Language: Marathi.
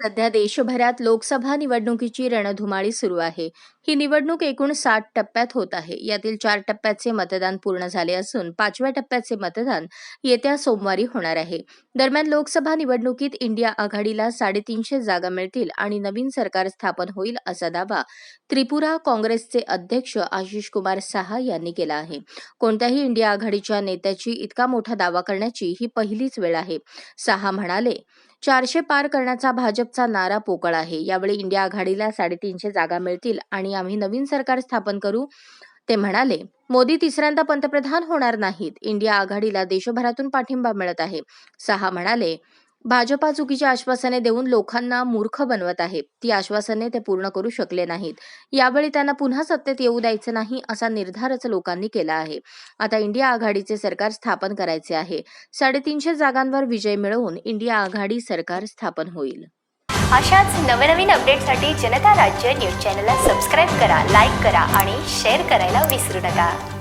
सध्या देशभरात लोकसभा निवडणुकीची रणधुमाळी सुरू आहे. ही निवडणूक एकूण सात टप्प्यात होत आहे. यातील चार टप्प्याचे मतदान पूर्ण झाले असून पाचव्या टप्प्याचे मतदान येत्या सोमवारी होणार आहे. दरम्यान लोकसभा निवडणुकीत इंडिया आघाडीला साडेतीनशे जागा मिळतील आणि नवीन सरकार स्थापन होईल असा दावा त्रिपुरा काँग्रेसचे अध्यक्ष आशिष कुमार साहा यांनी केला आहे. कोणत्याही इंडिया आघाडीच्या नेत्याची इतका मोठा दावा करण्याची ही पहिलीच वेळ आहे. साहा म्हणाले चारशे पार करण्याचा भाजपचा नारा पोकळ आहे. यावेळी इंडिया आघाडीला साडेतीनशे जागा मिळतील आणि आम्ही नवीन सरकार स्थापन करू ते म्हणाले. मोदी तिसऱ्यांदा पंतप्रधान होणार नाहीत. इंडिया आघाडीला देशभरातून पाठिंबा मिळत आहे. सहा म्हणाले भाजपा चुकीची आश्वासने देऊन लोकांना मूर्ख बनवत आहे. ती आश्वासने ते पूर्ण करू शकले नाहीत. यावेळी त्यांना पुन्हा सत्तेत येऊ द्यायचं नाही असा निर्धारच लोकांनी केला आहे. आता इंडिया आघाडीचे सरकार स्थापन करायचे आहे. साडेतीनशे जागांवर विजय मिळवून इंडिया आघाडी सरकार स्थापन होईल. अशाच नवनवीन अपडेटसाठी जनता राज्य न्यूज चॅनलला सबस्क्राईब करा लाईक करा आणि शेअर करायला विसरू नका.